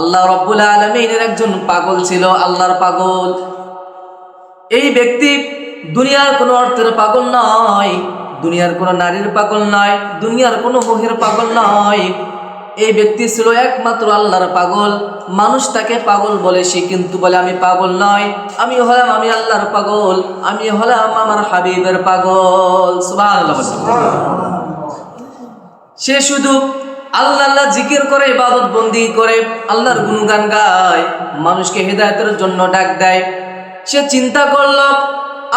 আল্লাহ রব্বুল আলমিনের একজন পাগল ছিল, আল্লাহর পাগল। এই ব্যক্তি দুনিয়ার কোনো অর্থের পাগল নয়, দুনিয়ার কোনো নারীর পাগল নয়, দুনিয়ার কোনো মহের পাগল নয়। এই ব্যক্তি ছিল একমাত্র আল্লাহর পাগল। মানুষ তাকে পাগল বলে সে কিন্তু বলে, আমি পাগল নয়, আমি হলাম আমি আল্লাহর পাগল, আমি হলাম আমার হাবিবের পাগল। সে শুধু আল্লাহ আল্লাহ জিকির করে, ইবাদত বন্দি করে, আল্লাহর গুণগান গায়, মানুষকে হেদায়তের জন্য ডাক দেয়। সে চিন্তা করল,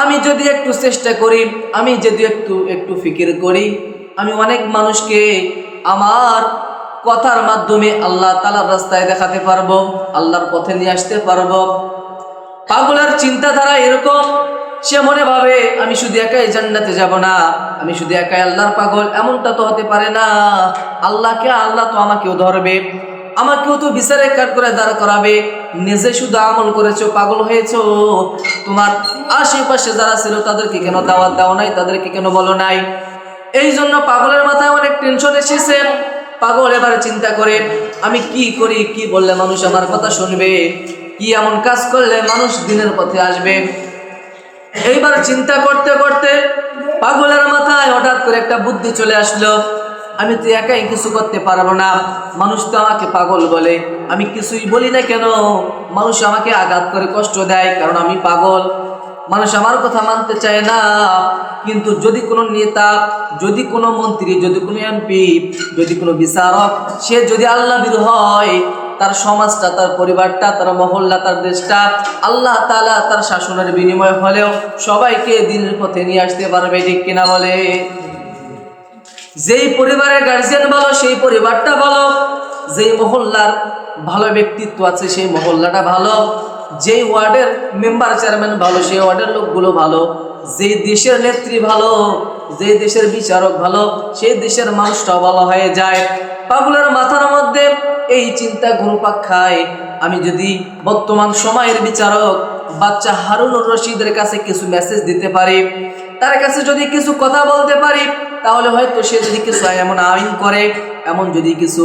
আমি যদি একটু চেষ্টা করি, আমি যদি একটু একটু ফিকির করি, আমি অনেক মানুষকে আমার কথার মাধ্যমে আল্লাহ তালার রাস্তায় দেখাতে পারব, আল্লাহর পথে নিয়ে আসতে পারব। পাগলের চিন্তাধারা এরকম সে মনে ভাবে, আমি শুধু একাই জান্নাতে যাব না, আমি শুধু একাই আল্লাহর পাগল, এমনটা তো হতে পারে না। আল্লাহকে আল্লাহ তো আমাকেও ধরবে, আমাকেও তো বিচারে কাট করে দাঁড় করাবে। নিজে শুধু আমল করেছ, পাগল হয়েছো। তোমার আশেপাশে যারা ছিল, তাদেরকে কেন দাওয়াত দাও নাই, তাদেরকে কেন বলো নাই? এই জন্য পাগলের মাথায় অনেক টেনশন এসেছে। পাগল এবারে চিন্তা করে, আমি কি করি, কি বললে মানুষ আমার কথা শুনবে? কি এমন কাজ করলে মানুষ দিনের পথে আসবে? এইবার চিন্তা করতে করতে পাগলের মাথায় হঠাৎ করে একটা বুদ্ধি চলে আসলো। আমি তো একাই কিছু করতে পারব না। মানুষ তো আমাকে পাগল বলে। আমি কিছুই বলি না কেন? মানুষ আমাকে আঘাত করে, কষ্ট দেয়, কারণ আমি পাগল। মানুষ আমার কথা মানতে চায় না। কিন্তু যদি কোনো নেতা, যদি কোনো মন্ত্রী, যদি কোনো এমপি, যদি কোনো বিচারক, সে যদি আল্লাহ হয় তার সমাজটা, তার পরিবারটা, তার মহল্লা, তার দেশটা, আল্লাহ তালা তার শাসনের বিনিময় হলেও সবাইকে দিনের পথে নিয়ে আসতে পারবে, ঠিক কিনা বলে? যেই পরিবারের গার্জিয়ান ভালো সেই পরিবারটা ভালো যেই মহল্লার ভালো ব্যক্তিত্ব আছে, সেই মহল্লাটা ভালো, যেই ওয়ার্ডের মেম্বার চেয়ারম্যান ভালো, সেই ওয়ার্ডের লোকগুলো ভালো, যেই দেশের নেত্রী ভালো, যেই দেশের বিচারক ভালো, সেই দেশের মানুষটাও ভালো হয়ে যায়। পাগলের মাথার মধ্যে এই চিন্তা ঘুরপাক খায়। আমি যদি বর্তমান সময়ের বিচারক বাচ্চা হারুনুর রশিদের কাছে কিছু মেসেজ দিতে পারি, তার কাছে যদি কিছু কথা বলতে পারি, তাহলে হয়তো সে যদি কিছু এমন আইন করে, এমন যদি কিছু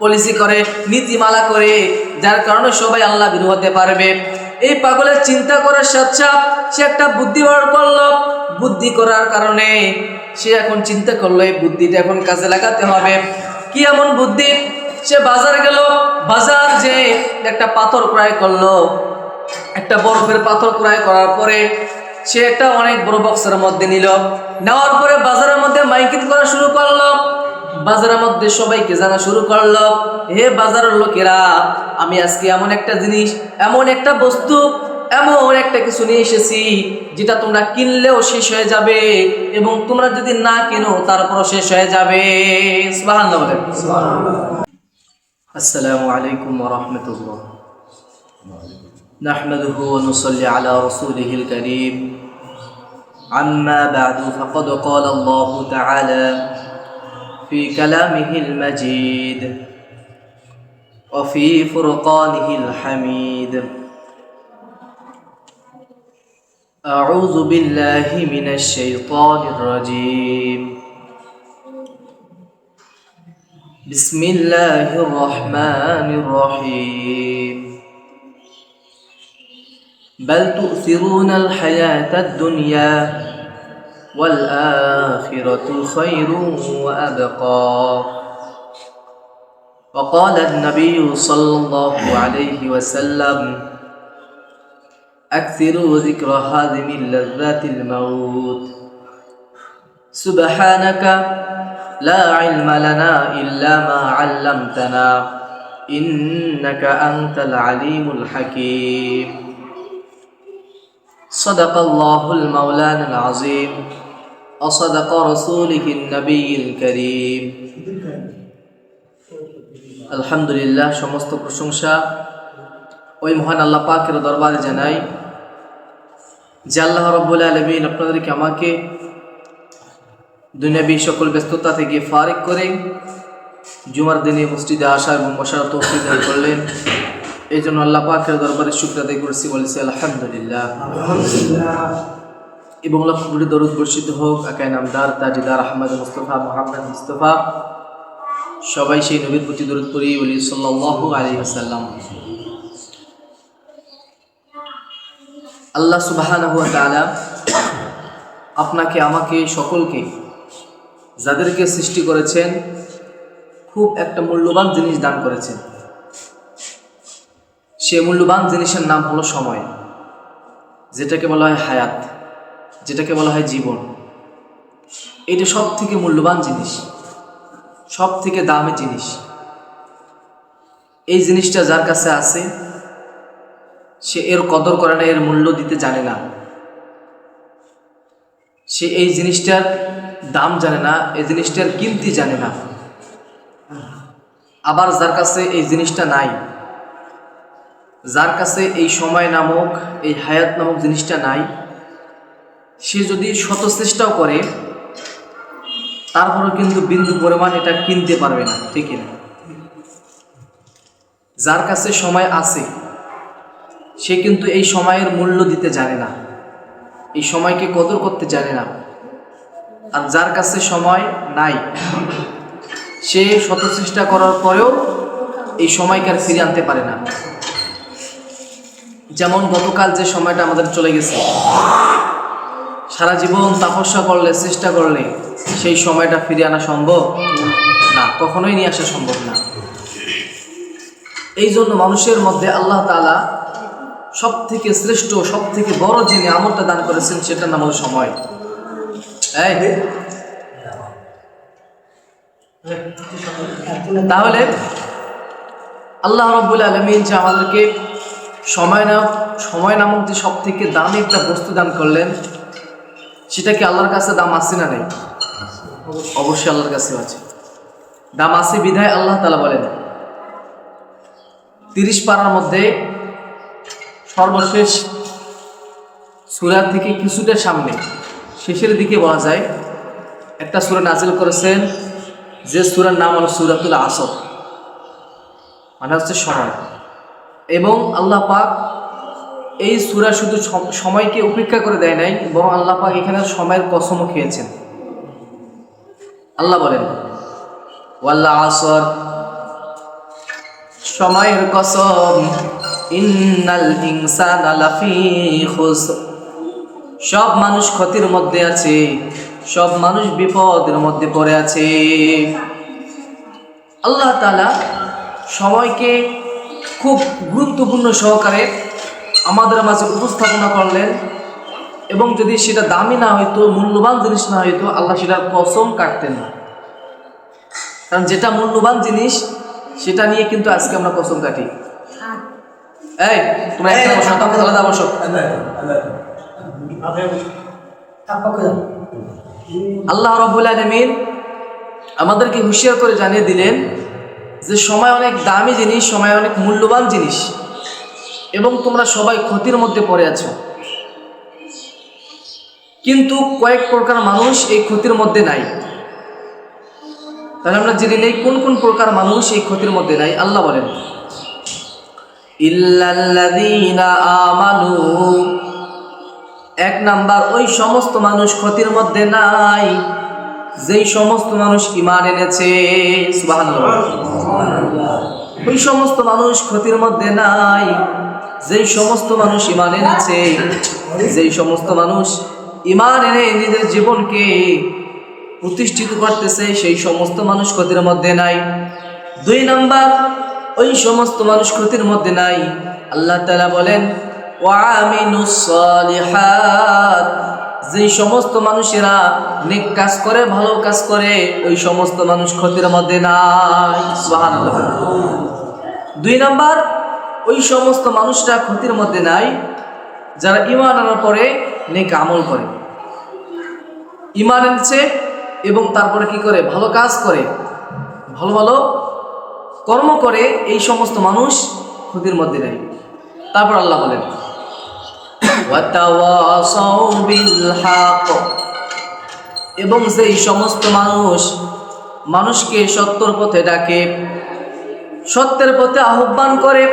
পলিসি করে, নীতিমালা করে, যার কারণে সবাই আল্লাহ বিরু হতে পারবে। এই পাগলের চিন্তা করার সাথে সে একটা বুদ্ধি বার করল। বুদ্ধি করার কারণে সে এখন চিন্তা করল, এই বুদ্ধিটা এখন কাজে লাগাতে হবে। কি এমন বুদ্ধি? সে বাজার গেল, বাজার যে একটা পাথর ক্রয় করল, একটা বরফের পাথর ক্রয় করার পরে সে একটা অনেক বড় বক্সের মধ্যে নিল। নেওয়ার পরে বাজারের মধ্যে মাইকিং করা শুরু করল। বাজারের মধ্যে সবাইকে জানা শুরু করল, হে বাজারের লোকেরা, আমি আজকে এমন একটা জিনিস, এমন একটা বস্তু, এমন একটা কিছু নিয়ে এসেছি, যেটা তোমরা কিনলেও শেষ হয়ে যাবে এবং তোমরা যদি না কেনো, তারপরও শেষ হয়ে যাবে। السلام عليكم ورحمة الله. نحمده ونصلي على رسوله الكريم. عما بعد فقد قال الله تعالى في كلامه المجيد وفي فرقانه الحميد. أعوذ بالله من الشيطان الرجيم. بسم الله الرحمن الرحيم بل تؤثرون الحياة الدنيا والآخرة خير وأبقى وقال النبي صلى الله عليه وسلم أكثروا ذكر هذه اللذات الموت سبحانك لا علم لنا إلا ما علمتنا إنك أنت العليم الحكيم صدق الله المولان العظيم وصدق رسوله النبي الكريم আলহামদুলিল্লাহ সমস্ত প্রশংসা ওই মহান আল্লাহ পাকের দরবারে জানাই যে আল্লাহ রব্বুল আলমিন আপনাদেরকে আমাকে দুনিয়াবি সকল ব্যস্ততা থেকে ফারেক করে জুমার দিনে মসজিদে আসা এবং বসার তৌফিক করলেন। এই জন্য আল্লাহ পাকের দরবারে শুক্র করেছি, বলেছি আলহামদুলিল্লাহ। এবং লক্ষ কোটি দরুদ বর্ষিত হোক আকাই নামদার, তাজিদার আহমদ মুস্তফা, মোহাম্মদ মুস্তফা, সবাই সেই নবীর প্রতি দূরত করি বলি সাল্লাল্লাহু আলাইহি আসাল্লাম আল্লাহ ওয়া আপনাকে, আমাকে, সকলকে যাদেরকে সৃষ্টি করেছেন, খুব একটা মূল্যবান জিনিস দান করেছেন। সে মূল্যবান জিনিসের নাম হলো সময়, যেটাকে বলা হয় হায়াত, যেটাকে বলা হয় জীবন। এটা সব থেকে মূল্যবান জিনিস সব থেকে দামি জিনিস। এই জিনিসটা যার কাছে আছে, সে এর কদর করে না, এর মূল্য দিতে জানে না। সে এই জিনিসটার দাম জানে না, এই জিনিসটার কিমতি জানে না। আবার যার কাছে এই জিনিসটা নাই, যার কাছে এই সময় নামক, এই হায়াত নামক জিনিসটা নাই, সে যদি শত চেষ্টাও করে, তারপরেও কিন্তু বিন্দু পরিমাণ এটা কিনতে পারবে না, ঠিক না? যার কাছে সময় আছে, সে কিন্তু এই সময়ের মূল্য দিতে জানে না। এই সময়কে কদর করতে জানে না। আর যার কাছে সময় নাই, সে শত চেষ্টা করার পরেও এই সময়কে আর ফিরে আনতে পারে না। যেমন গতকাল যে সময়টা আমাদের চলে গেছে, সারা জীবন তাপস্যা করলে, চেষ্টা করলে সেই সময়টা ফিরে আনা সম্ভব না, কখনোই নিয়ে আসা সম্ভব না। এই জন্য মানুষের মধ্যে আল্লাহ তালা সব থেকে শ্রেষ্ঠ সব থেকে বড় যে নিয়ামতটা দান করেছেন, সেটার নাম হল সময়। তাহলে আল্লাহ রব্বুল আলমিন যে আমাদেরকে সময় নামক সময় নামক যে সব থেকে দামি একটা বস্তু দান করলেন, সেটা কি আল্লাহর কাছে দাম আছে না নেই? অবশ্যই আল্লাহর কাছে আছে। দাম আছে বিধায় আল্লাহ তালা বলেন, তিরিশ পারার মধ্যে সর্বশেষ সুরা থেকে কিছুটা সামনে শেষের দিকে বলা যায়, একটা সুরা নাজিল করেছেন, যে সুরার নাম হল সুরাতুল আসর। মানে হচ্ছে সময় এবং আল্লাহ পাক এই সুরা শুধু সময়কে উপেক্ষা করে দেয় নাই, বরং আল্লাহ পাক এখানে সময়ের কসমও খেয়েছেন। আল্লাহ বলেন, ওয়াল্লা আসর, সময়ের কসম, ইন্নাল ইনসানা লাফি খুসর। সব মানুষ ক্ষতির মধ্যে আছে সব মানুষ বিপদের মধ্যে পড়ে আছে। আল্লাহ তালা সময়কে খুব গুরুত্বপূর্ণ সহকারে আমাদের মাঝে উপস্থাপনা করলেন এবং যদি সেটা দামি না হইতো মূল্যবান জিনিস না হইতো আল্লাহ সেটা কসম কাটতেন না। কারণ যেটা মূল্যবান জিনিস সেটা নিয়ে কিন্তু আজকে আমরা কসম কাটি। এই তোমরা একটা বসো। আলাদা বসো আল্লাহ রব্বুল আলমিন আমাদেরকে হুঁশিয়ার করে জানিয়ে দিলেন যে সময় অনেক দামি জিনিস, সময় অনেক মূল্যবান জিনিস এবং তোমরা সবাই ক্ষতির মধ্যে পড়ে আছো। কিন্তু কয়েক প্রকার মানুষ এই ক্ষতির মধ্যে নাই। তাহলে আমরা জেনে নেই কোন কোন প্রকার মানুষ এই ক্ষতির মধ্যে নাই। আল্লাহ বলেন, ইল্লাল্লাযীনা আমানু এক নাম্বার, ওই সমস্ত মানুষ ক্ষতির মধ্যে নাই। যেই সমস্ত মানুষ ইমান এনেছে ওই সমস্ত মানুষ ক্ষতির মধ্যে নাই। যেই সমস্ত মানুষ ইমান এনেছে, যেই সমস্ত মানুষ ইমান এনে নিজের জীবনকে প্রতিষ্ঠিত করতেছে, সেই সমস্ত মানুষ ক্ষতির মধ্যে নাই। দুই নাম্বার, ওই সমস্ত মানুষ ক্ষতির মধ্যে নাই। আল্লাহ তালা বলেন সালিহাত যেই সমস্ত মানুষেরা নেক কাজ করে, ভালো কাজ করে, ওই সমস্ত মানুষ ক্ষতির মধ্যে নাই। দুই নাম্বার, ওই সমস্ত মানুষরা ক্ষতির মধ্যে নাই, যারা ইমান আনার পরে নেক আমল করে। ইমান এনেছে এবং তারপরে কি করে? ভালো কাজ করে, ভালো ভালো কর্ম করে, এই সমস্ত মানুষ ক্ষতির মধ্যে নেই। তারপর আল্লাহ বলেন এবং সেই সমস্ত মানুষ মানুষকে সত্যর পথে ডাকে, সত্যের পথে আহ্বান করে,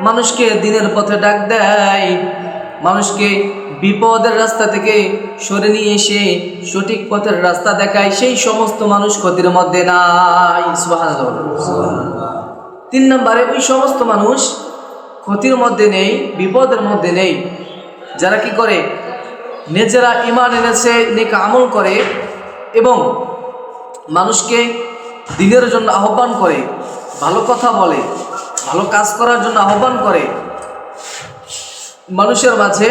মানুষকে দিনের পথে ডাক দেয়, মানুষকে বিপদের রাস্তা থেকে সরে নিয়ে এসে সঠিক পথের রাস্তা দেখায়, সেই সমস্ত মানুষ ক্ষতির মধ্যে নাই। তিন নম্বরে, ওই সমস্ত মানুষ ক্ষতির মধ্যে নেই, বিপদের মধ্যে নেই। যারা কি করে? নিজেরা ইমান এনেছে, নেক আমল করে এবং মানুষকে দিনের জন্য আহ্বান করে, ভালো কথা বলে, ভালো কাজ করার জন্য আহ্বান করে, মানুষের মাঝে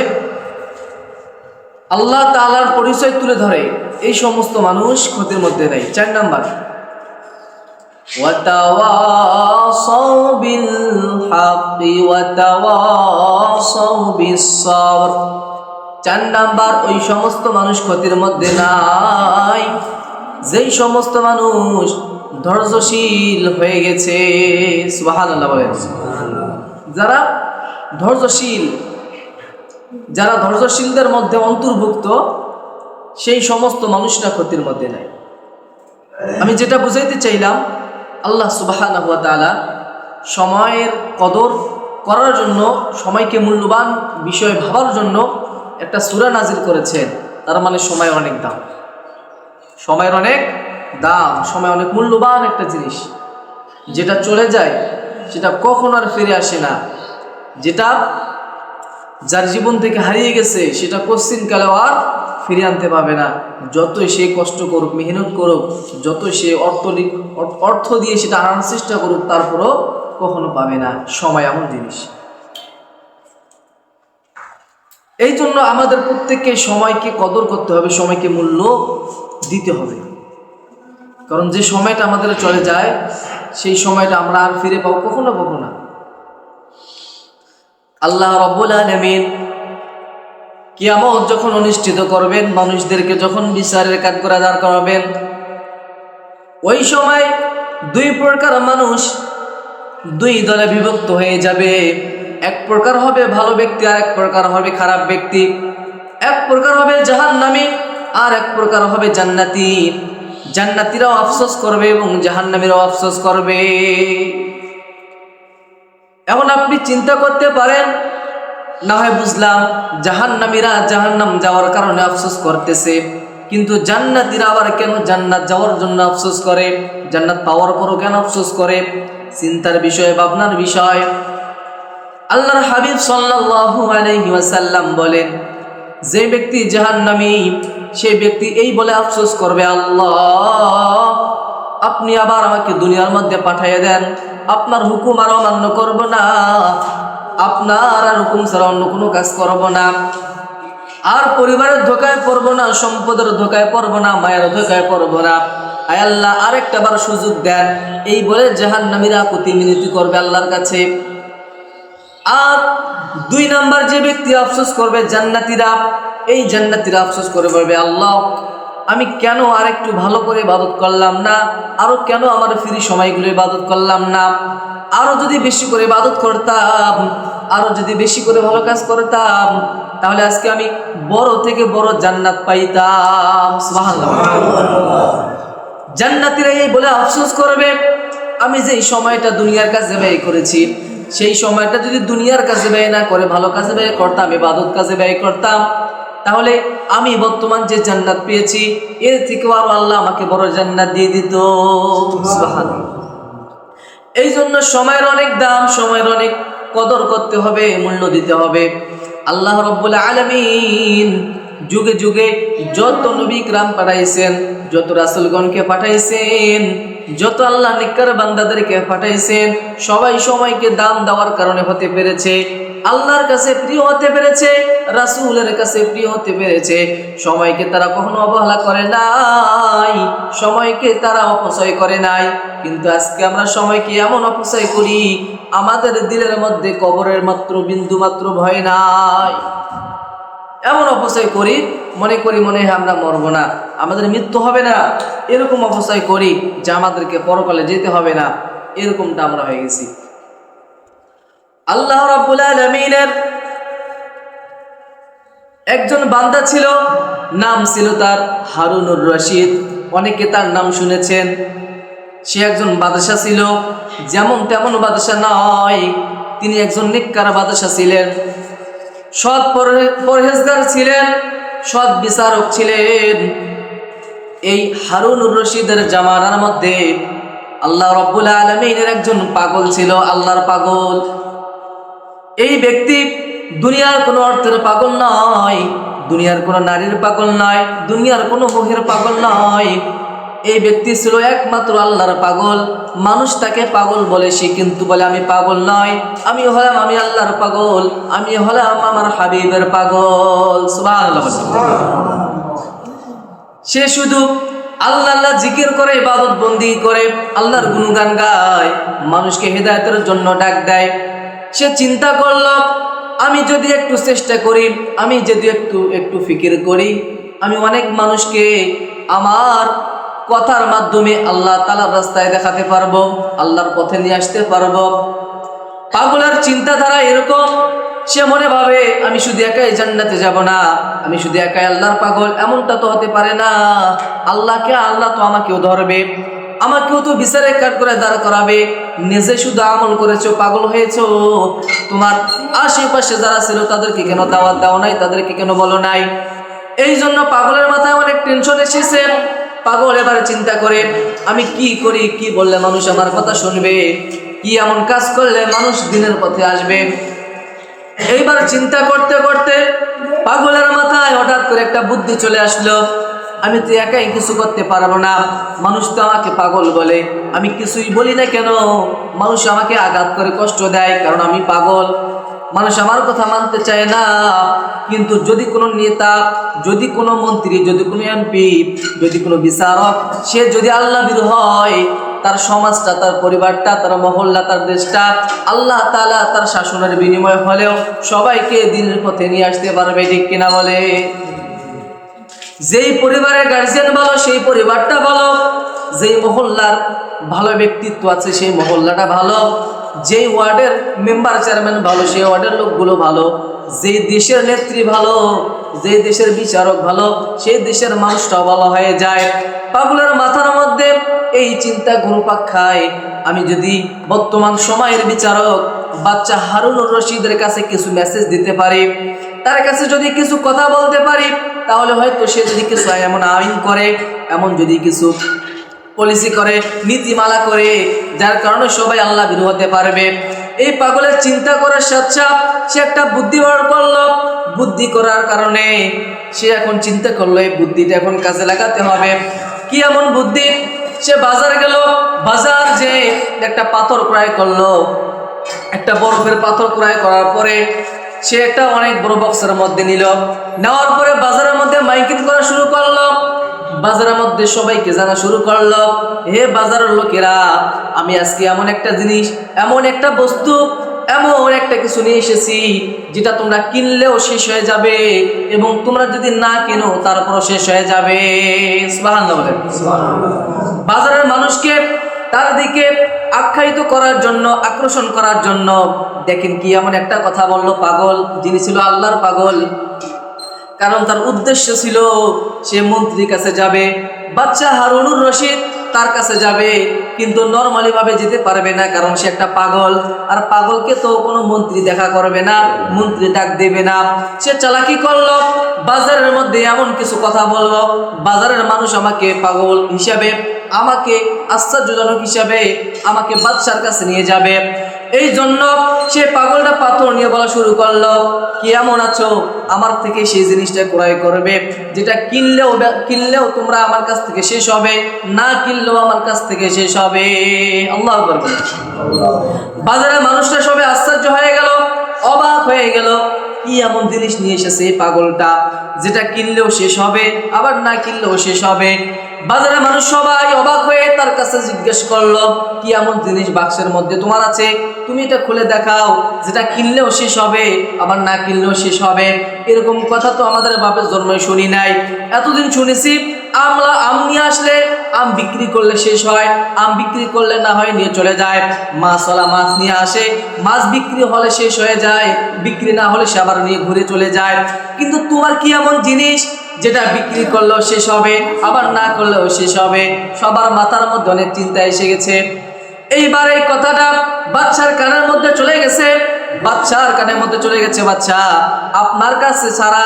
আল্লাহ তালার পরিচয় তুলে ধরে। এই সমস্ত মানুষ ক্ষতির মধ্যে নেই। চার নাম্বার। وتواصوا بالحق وتواصوا بالصبر চার নাম্বার ওই সমস্ত মানুষ ক্ষতির মধ্যে নাই যেই সমস্ত মানুষ ধৈর্যশীল হয়ে গেছে সুবহানাল্লাহ বলেন যারা ধৈর্যশীল যারা ধৈর্যশীলদের মধ্যে অন্তর্ভুক্ত সেই সমস্ত মানুষরা ক্ষতির মধ্যে নাই আমি যেটা বুঝাইতে চাইলাম আল্লাহ সুবাহ সময়ের কদর করার জন্য, সময়কে মূল্যবান বিষয় ভাবার জন্য একটা সুরা নাজির করেছেন। তার মানে সময়ের অনেক দাম। সময়ের অনেক দাম, সময় অনেক মূল্যবান একটা জিনিস। যেটা চলে যায়, সেটা কখন আর ফিরে আসে না। যেটা যার জীবন থেকে হারিয়ে গেছে, সেটা কোশ্চিন কালেও আর ফিরে আনতে পাবে না। যতই সে কষ্ট করুক, মেহনত করুক, যতই সে অর্থ অর্থ দিয়ে সেটা আনার চেষ্টা করুক, তারপরও কখনো পাবে না। সময় এমন জিনিস। এই জন্য আমাদের প্রত্যেককে সময়কে কদর করতে হবে, সময়কে মূল্য দিতে হবে। কারণ যে সময়টা আমাদের চলে যায়, সেই সময়টা আমরা আর ফিরে পাবো, কখনো পাবো না। আল্লাহ রব্বুল আলমিন কিয়ামত যখন অনুষ্ঠিত করবেন, মানুষদেরকে যখন বিচারের কাজ করে দাঁড় করাবেন, ওই সময় দুই প্রকার মানুষ দুই দলে বিভক্ত হয়ে যাবে। এক প্রকার হবে ভালো ব্যক্তি, আর এক প্রকার হবে খারাপ ব্যক্তি। এক প্রকার হবে জাহান্নামী, আর এক প্রকার হবে জান্নাতি। জান্নাতিরাও আফসোস করবে এবং জাহান্নামীরাও আফসোস করবে। এখন আপনি চিন্তা করতে পারেন? না হয় বুঝলাম, জাহান্নামীরা জাহান্নাম যাওয়ার কারণে আফসোস করতেছে। কিন্তু জান্নাতিরা আবার কেন জান্নাত যাওয়ার জন্য আফসোস করে? জান্নাত পাওয়ার পরও কেন আফসোস করে? চিন্তার বিষয়, ভাবনার বিষয়। আল্লাহর হাবিব সাল্লাল্লাহু আলাইহি ওয়াসাল্লাম বলেন, যে ব্যক্তি জাহান্নামী সেই ব্যক্তি এই বলে আফসোস করবে, আল্লাহ, আপনি আবার আমাকে দুনিয়ার মধ্যে পাঠাইয়া দেন। আপনার হুকুম আর অমান্য করব না। আপনার আর হুকুম ছাড়া অন্য কোনো কাজ করব না। আর পরিবারের ধোকায় পড়ব না, সম্পদের ধোকায় পড়ব না, মায়ের ধোকায় পড়ব না। আয় আল্লাহ, আরেকটা বার সুযোগ দেন। এই বলে জাহান্নামীরা কুতি মিনতি করবে আল্লাহর কাছে। আর দুই নাম্বার যে ব্যক্তি আফসোস করবে জান্নাতিরা, এই জান্নাতিরা আফসোস করে বলবে, আল্লাহ আমি কেন আর একটু ভালো করে ইবাদত করলাম না? আরও কেন আমার ফ্রি সময়গুলো ইবাদত করলাম না? আরও যদি বেশি করে ইবাদত করতাম, আরও যদি বেশি করে ভালো কাজ করতাম, তাহলে আজকে আমি বড় থেকে বড় জান্নাত পাইতাম। জান্নাতিরা এই বলে আফসোস করবে, আমি যে সময়টা দুনিয়ার কাছে ব্যয় করেছি সেই সময়টা যদি দুনিয়ার কাছে ব্যয় না করে, ভালো কাজে ব্যয় করতাম, ইবাদত কাজে ব্যয় করতাম, তাহলে আমি বর্তমান যে জান্নাত পেয়েছি, এর থেকেও আরও আল্লাহ আমাকে বড় জান্নাত দিয়ে দিত। এই জন্য সময়ের অনেক দাম, সময়ের অনেক কদর করতে হবে, মূল্য দিতে হবে। আল্লাহ রব্বুল আলমিন যুগে যুগে যত নবী গ্রাম পাঠাইছেন, যত রাসুলগণকে পাঠাইছেন, যত আল্লাহ নিকার বান্দাদেরকে পাঠাইছেন, সবাই সময়কে দাম দেওয়ার কারণে হতে পেরেছে, আল্লাহর কাছে প্রিয় হতে পেরেছে, রাসূলের কাছে প্রিয় হতে পেরেছে। সময়কে তারা কখনো অবহেলা করে নাই, সময়কে তারা অপচয় করে নাই। কিন্তু আজকে আমরা সময়কে এমন অপচয় করি, আমাদের দিলের মধ্যে কবরের মাত্র বিন্দু মাত্র ভয় নাই। এমন অপচয় করি, মনে করি মনে হয় আমরা মরব না। আমাদের মৃত্যু হবে না। এরকম অপচয় করি যে আমাদেরকে পরকালে যেতে হবে না। এরকমটা আমরা হয়ে গেছি। আল্লাহ রাব্বুল একজন বান্দা ছিল, নাম ছিল তার হারুনুর রশিদ। অনেকে তার নাম শুনেছেন। সে একজন বাদশা ছিল। যেমন তেমন বাদশা নয়, তিনি একজন নিকার বাদশা ছিলেন। সৎ পরহে- পরহেজগার ছিলেন, সৎ বিচারক ছিলেন। এই হারুনুর রশিদের জামানার মধ্যে আল্লাহ রব্বুল আলমিনের একজন পাগল ছিল, আল্লাহর পাগল। এই ব্যক্তি দুনিয়ার কোনো অর্থের পাগল নয়, দুনিয়ার কোনো নারীর পাগল নয়, দুনিয়ার কোনো মোহের পাগল নয়। এই ব্যক্তি ছিল একমাত্র আল্লাহর পাগল। মানুষ তাকে পাগল বলে, সে কিন্তু বলে, আমি পাগল নয়, আমি হলাম আমি আল্লাহর পাগল, আমি হলাম আমার হাবিবের পাগল। সে শুধু আল্লাহ আল্লাহ জিকির করে, ইবাদত বন্দি করে, আল্লাহর গুণগান গায়, মানুষকে হেদায়তের জন্য ডাক দেয়। সে চিন্তা করল, আমি যদি একটু চেষ্টা করি, আমি যদি একটু একটু ফিকির করি, আমি অনেক মানুষকে আমার কথার মাধ্যমে আল্লাহ তালার রাস্তায় দেখাতে পারব, আল্লাহর পথে নিয়ে আসতে পারব। পাগলের চিন্তাধারা এরকম, সে মনে ভাবে, আমি শুধু একাই জান্নাতে যাব না, আমি শুধু একাই আল্লাহর পাগল, এমনটা তো হতে পারে না। আল্লাহকে আল্লাহ তো আমাকেও ধরবে, আমাকেও তো বিচারে কাট করে দাঁড় করাবে। নিজে শুধু আমল করেছ, পাগল হয়েছো। তোমার আশেপাশে যারা ছিল, তাদেরকে কেন দাওয়াত দাও নাই, তাদেরকে কেন বলো নাই? এই জন্য পাগলের মাথায় অনেক টেনশন এসেছে। পাগল, এবারে চিন্তা করে, আমি কি করি, কি বললে মানুষ আমার কথা শুনবে? কি এমন কাজ করলে মানুষ দিনের পথে আসবে? এইবার চিন্তা করতে করতে পাগলের মাথায় হঠাৎ করে একটা বুদ্ধি চলে আসলো। আমি তো একাই কিছু করতে পারব না। মানুষ তো আমাকে পাগল বলে। আমি কিছুই বলি না কেন? মানুষ আমাকে আঘাত করে, কষ্ট দেয়, কারণ আমি পাগল। মানুষ আমার কথা মানতে চায় না। কিন্তু যদি কোনো নেতা, যদি কোনো মন্ত্রী, যদি কোনো এমপি, যদি কোনো বিচারক, সে যদি আল্লাহ বির হয়, তার সমাজটা, তার পরিবারটা, তার মহল্লা, তার দেশটা, আল্লাহ তালা তার শাসনের বিনিময় হলেও সবাইকে দিনের পথে নিয়ে আসতে পারবে, ঠিক কিনা বলে? যেই পরিবারের গার্জিয়ান ভালো, সেই পরিবারটা ভালো। যেই মহল্লার ভালো ব্যক্তিত্ব আছে, সেই মহল্লাটা ভালো। যেই ওয়ার্ডের মেম্বার চেয়ারম্যান ভালো, সেই ওয়ার্ডের লোকগুলো ভালো যে দেশের নেত্রী ভালো যে দেশের বিচারক ভালো, সেই দেশের মানুষটাও ভালো হয়ে যায়। পাগলের মাথার মধ্যে এই চিন্তা ঘুরপাক খায়। আমি যদি বর্তমান সময়ের বিচারক বাচ্চা হারুনুর রশিদের কাছে কিছু মেসেজ দিতে পারি, তার কাছে যদি কিছু কথা বলতে পারি, তাহলে হয়তো সে যদি কিছু এমন আইন করে, এমন যদি কিছু পলিসি করে, নীতিমালা করে, যার কারণে সবাই আল্লাহ বিরু হতে পারবে। এই পাগলের চিন্তা করার সাথে সে একটা বুদ্ধি বার করল। বুদ্ধি করার কারণে সে এখন চিন্তা করল, এই বুদ্ধিটা এখন কাজে লাগাতে হবে। কি এমন বুদ্ধি? সে বাজার গেল, বাজার যে একটা পাথর ক্রয় করল। একটা বরফের পাথর ক্রয় করার পরে সে একটা অনেক বড় বক্সের মধ্যে নিল। নেওয়ার পরে বাজারের মধ্যে মাইকিং করা শুরু করল। বাজারের মধ্যে সবাইকে জানা শুরু করল, হে বাজারের লোকেরা, আমি আজকে এমন একটা জিনিস, এমন একটা বস্তু, এমন একটা কিছু নিয়ে এসেছি, যেটা তোমরা কিনলেও শেষ হয়ে যাবে এবং তোমরা যদি না কেনো, তারপরও শেষ হয়ে যাবে। বাজারের মানুষকে তার দিকে আখ্যায়িত করার জন্য, আকর্ষণ করার জন্য, দেখেন কি এমন একটা কথা বলল পাগল, যিনি ছিল আল্লাহর পাগল। কারণ তার উদ্দেশ্য ছিল সে মন্ত্রীর কাছে যাবে বাচ্চা হারুনুর রশিদ তার কাছে যাবে, কিন্তু নর্মালি ভাবে যেতে পারবে না কারণ সে একটা পাগল। আর পাগলকে তো কোনো মন্ত্রী দেখা করবে না, মন্ত্রী ডাক দেবে না। সে চালাকি করল, বাজারের মধ্যে এমন কিছু কথা বলল, বাজারের মানুষ আমাকে পাগল হিসাবে, আমাকে আশ্চর্যজনক হিসাবে, আমাকে বাদশার কাছে নিয়ে যাবে। এই জন্য সে পাগলটা পাথর নিয়ে বলা শুরু করল, কি এমন আছো? আমার থেকে সেই জিনিসটা ক্রয় করবে, যেটা কিনলেও কিনলেও তোমরা আমার কাছ থেকে শেষ হবে, না কিনলেও আমার কাছ থেকে শেষ হবে। আল্লাহ বাজারে মানুষটা সবে আশ্চর্য হয়ে গেল, অবাক হয়ে গেল, কি এমন জিনিস নিয়ে এসেছে এই পাগলটা, যেটা কিনলেও শেষ হবে, আবার না কিনলেও শেষ হবে? বাজারে মানুষ সবাই অবাক হয়ে তার কাছে জিজ্ঞেস করল, কি এমন জিনিস বাক্সের মধ্যে তোমার আছে? তুমি এটা খুলে দেখাও, যেটা কিনলেও শেষ হবে, আবার না কিনলেও শেষ হবে। এরকম কথা তো আমাদের বাপের জন্মে শুনি নাই। এতদিন শুনেছি, আমলা আম নিয়ে আসলে আম বিক্রি করলে শেষ হয়, আম বিক্রি করলে না হয় নিয়ে চলে যায়। মাছওয়ালা মাছ নিয়ে আসে, মাছ বিক্রি হলে শেষ হয়ে যায়, বিক্রি না হলে সে আবার নিয়ে ঘুরে চলে যায়। কিন্তু তোমার কি এমন জিনিস? যেটা বিক্রি করলেও শেষ হবে, আবার না করলেও শেষ হবে। সবার মাথার মধ্যে অনেক চিন্তা এসে গেছে। এইবার এই কথাটা বাচ্চার কানের মধ্যে চলে গেছে। বাচ্চার কানের মধ্যে চলে গেছে, বাচ্চা, আপনার কাছে ছাড়া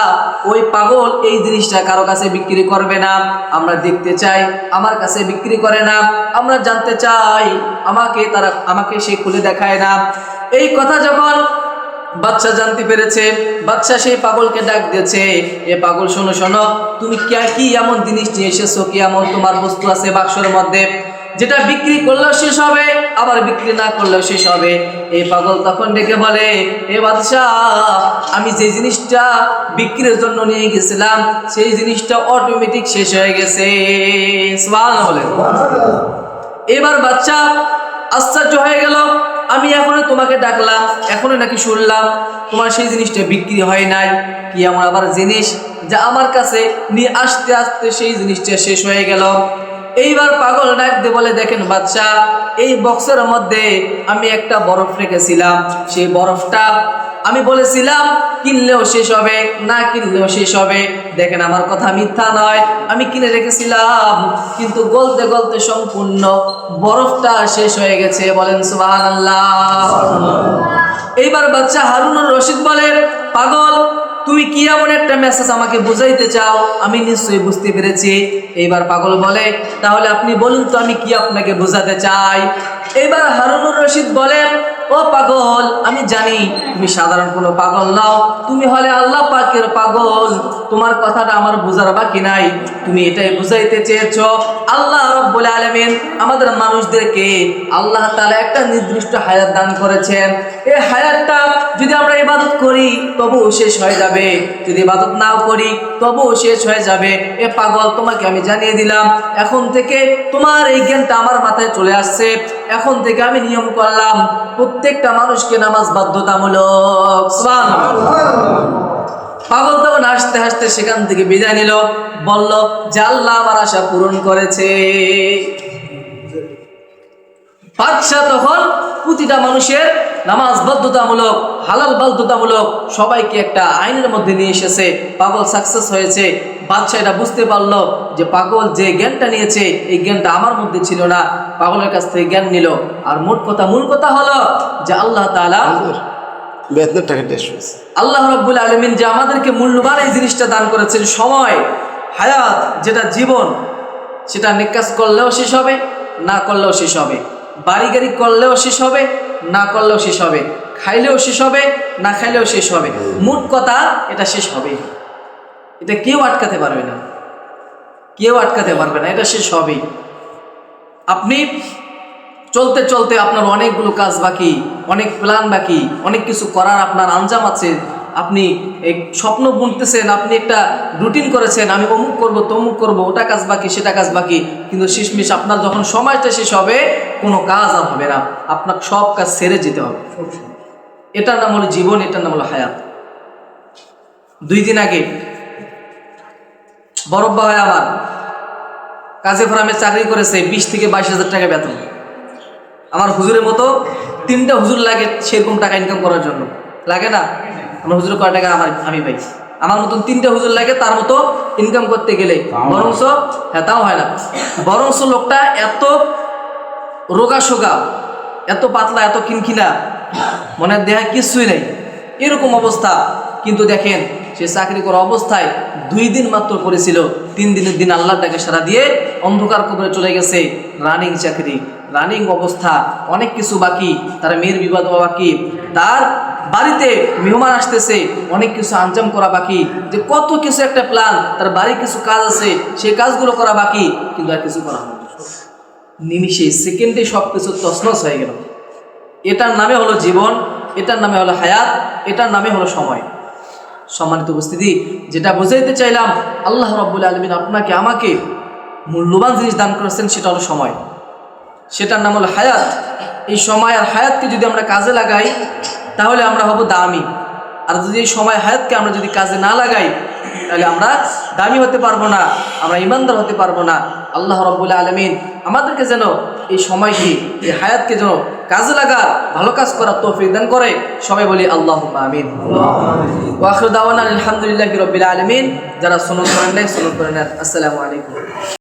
ওই পাগল এই জিনিসটা কারও কাছে বিক্রি করবে না। আমরা দেখতে চাই, আমার কাছে বিক্রি করে না। আমরা জানতে চাই, আমাকে তারা, আমাকে সে খুলে দেখায় না। এই কথা যখন বাচ্চা জানতে পেরেছে বাচ্চা সেই পাগলকে ডাক দিয়েছে এ পাগল শোনো শোনো তুমি কে কি এমন জিনিস নিয়ে এসেছ? কি এমন তোমার বস্তু আছে বাক্সের মধ্যে? যেটা বিক্রি করলেও শেষ হবে আবার বিক্রি না করলেও শেষ হবে। এই পাগল তখন ডেকে বলে এ বাদশাহ আমি যে জিনিসটা বিক্রির জন্য নিয়ে গেছিলাম সেই জিনিসটা অটোমেটিক শেষ হয়ে গেছে। সুবহানাল্লাহ। এবার বাচ্চা আশ্চর্য হয়ে গেল। আমি এখনও তোমাকে ডাকলাম, এখনও নাকি শুনলাম, তোমার সেই জিনিসটা বিক্রি হয় নাই। কি আমার আবার জিনিস? যা আমার কাছে নিয়ে আসতে আসতে সেই জিনিসটা শেষ হয়ে গেল। এইবার পাগল ডাক দিয়ে বলে, দেখেন বাচ্চা এই বক্সের মধ্যে আমি একটা বরফ রেখেছিলাম। সেই বরফটা আমি বলেছিলাম, কিনলেও শেষ হবে, না কিনলেও শেষ হবে। দেখেন আমার কথা মিথ্যা নয়, আমি কিনে রেখেছিলাম, কিন্তু গলতে গলতে সম্পূর্ণ বরফটা শেষ হয়ে গেছে। বলেন, সুবহানাল্লাহ। এইবার বাচ্চা হারুনুর রশিদ বলেন পাগল তুমি কি এমন একটা মেসেজ আমাকে বুঝাইতে চাও? আমি নিশ্চয়ই বুঝতে পেরেছি। এইবার পাগল বলে, তাহলে আপনি বলুন তো আমি কি আপনাকে বোঝাতে চাই? এইবার হারুনুর রশিদ বলেন ও পাগল, আমি জানি তুমি সাধারণ কোনো পাগল নাও। তুমি হলে আল্লাহ পাকের পাগল। তোমার কথাটা আমার বোঝার বাকি নাই। তুমি এটাই বুঝাইতে চেয়েছ। আল্লাহ রব্বুল আলামিন আমাদের মানুষদেরকে আল্লাহ তাআলা একটা নির্দিষ্ট হায়াত দান করেছেন। এই হায়াতটা যদি আমরা ইবাদত করি, তবুও শেষ হয়ে যাবে। যদি ইবাদত নাও করি, তবুও শেষ হয়ে যাবে। এ পাগল, তোমাকে আমি জানিয়ে দিলাম, এখন থেকে তোমার এই জ্ঞানটা আমার মাথায় চলে আসছে। এখন থেকে আমি নিয়ম করলাম, প্রত্যেকটা মানুষকে নামাজ বাধ্যতামূলক। পাগল তখন হাসতে হাসতে সেখান থেকে বিদায় নিল, বলল, যে আল্লাহ আমার আশা পূরণ করেছে। বাদশাহ তখন প্রতিটা মানুষের নামাজ বাধ্যতামূলক, হালাল বাধ্যতামূলক সবাইকে একটা আইনের মধ্যে নিয়ে এসেছে। পাগল সাকসেস হয়েছে। বাদশাহ এটা বুঝতে পারল যে পাগল যে জ্ঞানটা নিয়েছে এই জ্ঞানটা আমার মধ্যে ছিল না। পাগলের কাছ থেকে জ্ঞান নিল। আর মোট কথা মূল কথা হলো যে আল্লাহ বেতনের টাকা হয়েছে আল্লাহ রব্বুল আলমিন যে আমাদেরকে মূল্যবান এই জিনিসটা দান করেছেন সময় হায়াত যেটা জীবন সেটা নিকাশ করলেও শেষ হবে না করলেও শেষ হবে। বাড়ি গাড়ি করলেও শেষ হবে না করলেও শেষ হবে। খাইলেও শেষ হবে না খাইলেও শেষ হবে। মোট কথা এটা শেষ হবে এটা কেউ আটকাতে পারবে না। কেউ আটকাতে পারবে না, এটা শেষ হবেই আপনি চলতে চলতে আপনার অনেকগুলো কাজ বাকি, অনেক প্ল্যান বাকি, অনেক কিছু করার আপনার আঞ্জাম আছে। আপনি এক স্বপ্ন বুনতেছেন, আপনি একটা রুটিন করেছেন, আমি অমুক করব, তমুক করব, ওটা কাজ বাকি, সেটা কাজ বাকি, কিন্তু শেষমেশ আপনার যখন সময়টা শেষ হবে, কোনো কাজ আর হবে না। আপনার সব কাজ সেরে যেতে হবে। এটার নাম হলো জীবন, এটার নাম হলো হায়াত। দুই দিন আগে বরফ হয় আমার। কাজে ফার্মে চাকরি করেছে বিশ থেকে বাইশ হাজার টাকা বেতন। আমার হুজুরের মতো তিনটা হুজুর লাগে সেরকম টাকা ইনকাম করার জন্য। লাগে না? আমার হুজুরের কয় টাকা আমার আমি পাই আমার মতন তিনটা হুজুর লাগে তার মতো ইনকাম করতে গেলে। বরংস হ্যাঁ তাও হয় না। বরংস লোকটা এত রোগা সোগা এত পাতলা এত খিনখিনা মনে দেহা কিছুই নেই। এরকম অবস্থা। কিন্তু দেখেন সে চাকরি করা অবস্থায় দুই দিন মাত্র করেছিল। তিন দিনের দিন আল্লাহর ডাকে সারা দিয়ে অন্ধকার কবরে চলে গেছে রানিং চাকরি। রানিং অবস্থা, অনেক কিছু বাকি, তার মেয়ের বিবাদ বাকি, তার বাড়িতে মেহমান আসতেছে, অনেক কিছু আঞ্জাম করা বাকি, যে কত কিছু একটা প্ল্যান তার বাড়ির কিছু কাজ আছে সেই কাজগুলো করা বাকি, কিন্তু আর কিছু করা হয়নি নিমিষে সেকেন্ডে সব কিছু তছনছ হয়ে গেল। এটার নামে হলো জীবন, এটার নামে হলো হায়াত, এটার নামে হলো সময়। সম্মানিত উপস্থিতি, যেটা বোঝাইতে চাইলাম, আল্লাহ রব্বুল আলমিন আপনাকে আমাকে মূল্যবান জিনিস দান করেছেন, সেটা হলো সময়। সেটার নাম হলো হায়াত। এই সময় আর হায়াতকে যদি আমরা কাজে লাগাই, তাহলে আমরা হব দামি। আর যদি এই সময় হায়াতকে আমরা যদি কাজে না লাগাই, তাহলে আমরা দামি হতে পারব না, আমরা ইমানদার হতে পারব না। আল্লাহ রব্বুল আলমিন আমাদেরকে যেন এই সময়কে এই হায়াতকে যেন কাজে লাগা, ভালো কাজ করার তৌফিক দান করে। সবাই বলি আল্লাহ আমিন। ওয়াখরুদ্দাওয়ান আলহামদুলিল্লাহ রবিল আলমিন। যারা সুনন করেন নাই করেন আসসালামু আলাইকুম।